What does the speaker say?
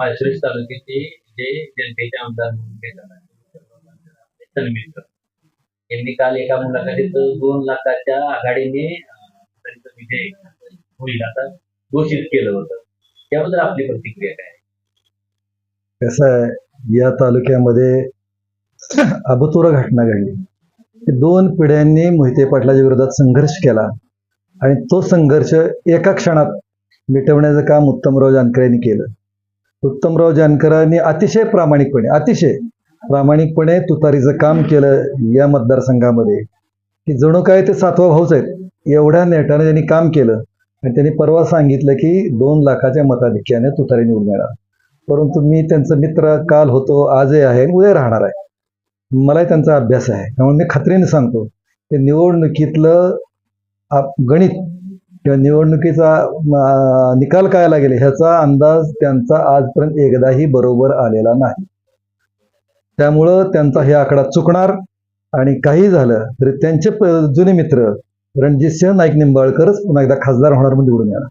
माळशिरस तालुक्याचे जे जनतेचे आमदार म्हणून केलेला आहे, तन्मित्र यांनी काल एका मुलाखतीत दोन लाखाच्या आघाडीने त्यांचं विजय होईल आता घोषित केलं होतं. त्याबद्दल आपली प्रतिक्रिया काय? कसं आहे या तालुक्यामध्ये अभूतपूर्व घटना घडली. दोन पिढ्यांनी मोहिते पाटलाच्या विरोधात संघर्ष केला आणि तो संघर्ष एका क्षणात मिटवण्याचं काम उत्तमराव जानकर यांनी केलं. उत्तमराव जानकरांनी अतिशय प्रामाणिकपणे अतिशय प्रामाणिकपणे तुतारीचं काम केलं या मतदारसंघामध्ये. की जणू काय ते सातवा भाऊच आहेत एवढ्या नेटाने त्यांनी काम केलं आणि त्यांनी परवा सांगितलं की दोन लाखाच्या मताधिक्याने तुतारी निवडून येणार. परंतु मी त्यांचा मित्र काल होतो आजही आहे उद्या राहणार आहे. मलाही त्यांचा अभ्यास आहे. त्यामुळे मी खात्रीने सांगतो ते निवडणुकीतलं आप- गणित किंवा निवडणुकीचा निकाल काय लागेल ह्याचा अंदाज त्यांचा आजपर्यंत एकदाही बरोबर आलेला नाही. त्यामुळं त्यांचा हे आकडा चुकणार आणि काही झालं तरी त्यांचे जुने मित्र रणजित सिंह नाईक निंबाळकरच पुन्हा एकदा खासदार होणार म्हणून निवडून येणार.